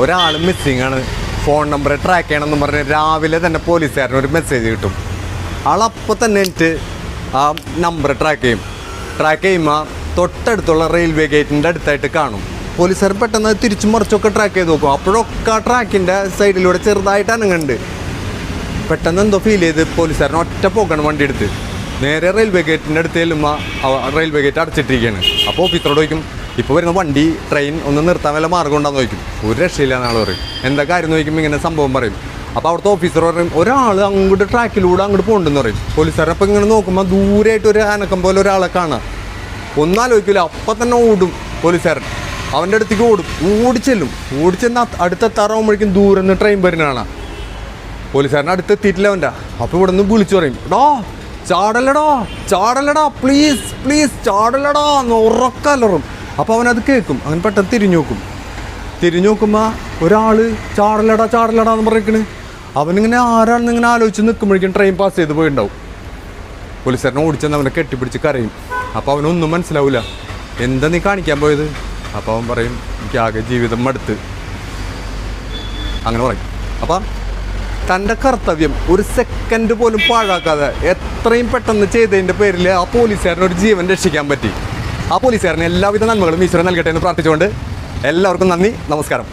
ഒരാൾ മിസ്സിംഗ് ആണ്. Phone number track ചെയ്യണമെന്ന് പറഞ്ഞ് രാവിലെ തന്നെ പോലീസുകാരന് ഒരു മെസ്സേജ് കിട്ടും. ആളപ്പോൾ തന്നെ എനിക്ക് ആ നമ്പർ ട്രാക്ക് ചെയ്യും. ട്രാക്ക് ചെയ്യുമ്പോൾ തൊട്ടടുത്തുള്ള റെയിൽവേ ഗേറ്റിന്റെ അടുത്തായിട്ട് കാണും. പോലീസുകാർ പെട്ടെന്ന് തിരിച്ചു മറിച്ചൊക്കെ ട്രാക്ക് ചെയ്ത് നോക്കും. അപ്പോഴൊക്കെ ആ ട്രാക്കിന്റെ സൈഡിലൂടെ ചെറുതായിട്ട് അനങ്ങുന്നുണ്ട് പെട്ടെന്ന് എന്തോ ഫീൽ ചെയ്ത് പോലീസുകാരൻ ഒറ്റ പോക്കാണ് വണ്ടി എടുത്ത്. നേരെ റെയിൽവേ ഗേറ്റിന്റെ അടുത്ത് ചെല്ലുമ്പോൾ റെയിൽവേ ഗേറ്റ് അടച്ചിട്ടിരിക്കുകയാണ്. അപ്പോൾ ഓഫീസറോട് ചോദിക്കും ഇപ്പോൾ വരുന്ന വണ്ടി ട്രെയിൻ ഒന്ന് നിർത്താൻ വല്ല മാർഗം ഉണ്ടാന്ന് ചോദിക്കും. ഒരു രക്ഷയില്ല എന്നാൾ പറയും എന്താ കാര്യം ചോദിക്കുമ്പോൾ ഇങ്ങനെ സംഭവം പറയും. അപ്പോൾ അവിടുത്തെ ഓഫീസർ പറയും ഒരാൾ അങ്ങോട്ട് ട്രാക്കിലൂടെ അങ്ങോട്ട് പോകണ്ടെന്ന് പറയും. പോലീസുകാരെ അപ്പോൾ ഇങ്ങനെ നോക്കുമ്പോൾ ദൂരെയായിട്ട് ഒരു അനക്കം പോലെ ഒരാളെ കാണാം. ഒന്നാലോചിക്കില്ല അപ്പം തന്നെ ഓടും പോലീസുകാരൻ. അവന്റെ അടുത്തേക്ക് ഓടും. ഓടിച്ചെല്ലും ഓടിച്ചെന്ന് അടുത്തെത്താറാകുമ്പോഴേക്കും ദൂരെ നിന്ന് ട്രെയിൻ വരുന്ന കാണാം. പോലീസുകാരന്റെ അടുത്ത് എത്തിയിട്ടില്ല അവന്റെ അപ്പോൾ ഇവിടെ നിന്ന് വിളിച്ചു പറയും ഡോ ചാടല്ലടാ ചാടല്ലടാ പ്ലീസ് പ്ലീസ് ചാടല്ലടാ എന്ന് ഉറക്കല്ലറും അപ്പോൾ അവനത് കേൾക്കും. അവൻ പെട്ടെന്ന് തിരിഞ്ഞു നോക്കും. തിരിഞ്ഞു നോക്കുമ്പോൾ ഒരാൾ ചാടലടാ ചാടലടാ എന്ന് പറഞ്ഞിരിക്കണ്. അവനിങ്ങനെ ആരാണെന്ന് ഇങ്ങനെ ആലോചിച്ച് നിൽക്കുമ്പോഴേക്കും ട്രെയിൻ പാസ് ചെയ്ത് പോയിണ്ടാവും. പോലീസുകാരനെ ഓടിച്ചെന്ന് അവനെ കെട്ടിപ്പിടിച്ച് കരയും. അപ്പോൾ അവനൊന്നും മനസ്സിലാവില്ല എന്താ നീ കാണിക്കാൻ പോയത്? അപ്പോൾ അവൻ പറയും എനിക്ക് ആകെ ജീവിതം മടുത്ത്. അങ്ങനെ പറയും. അപ്പം തന്റെ കർത്തവ്യം ഒരു സെക്കൻഡ് പോലും പാഴാക്കാതെ എത്രയും പെട്ടെന്ന് ചെയ്തതിന്റെ പേരിൽ ആ പോലീസുകാരനൊരു ജീവൻ രക്ഷിക്കാൻ പറ്റി. ആ പോലീസുകാരന് എല്ലാവിധ നന്മകളും ഈശ്വരൻ നൽകട്ടെ എന്ന് പ്രാർത്ഥിച്ചുകൊണ്ട് എല്ലാവർക്കും നന്ദി നമസ്കാരം.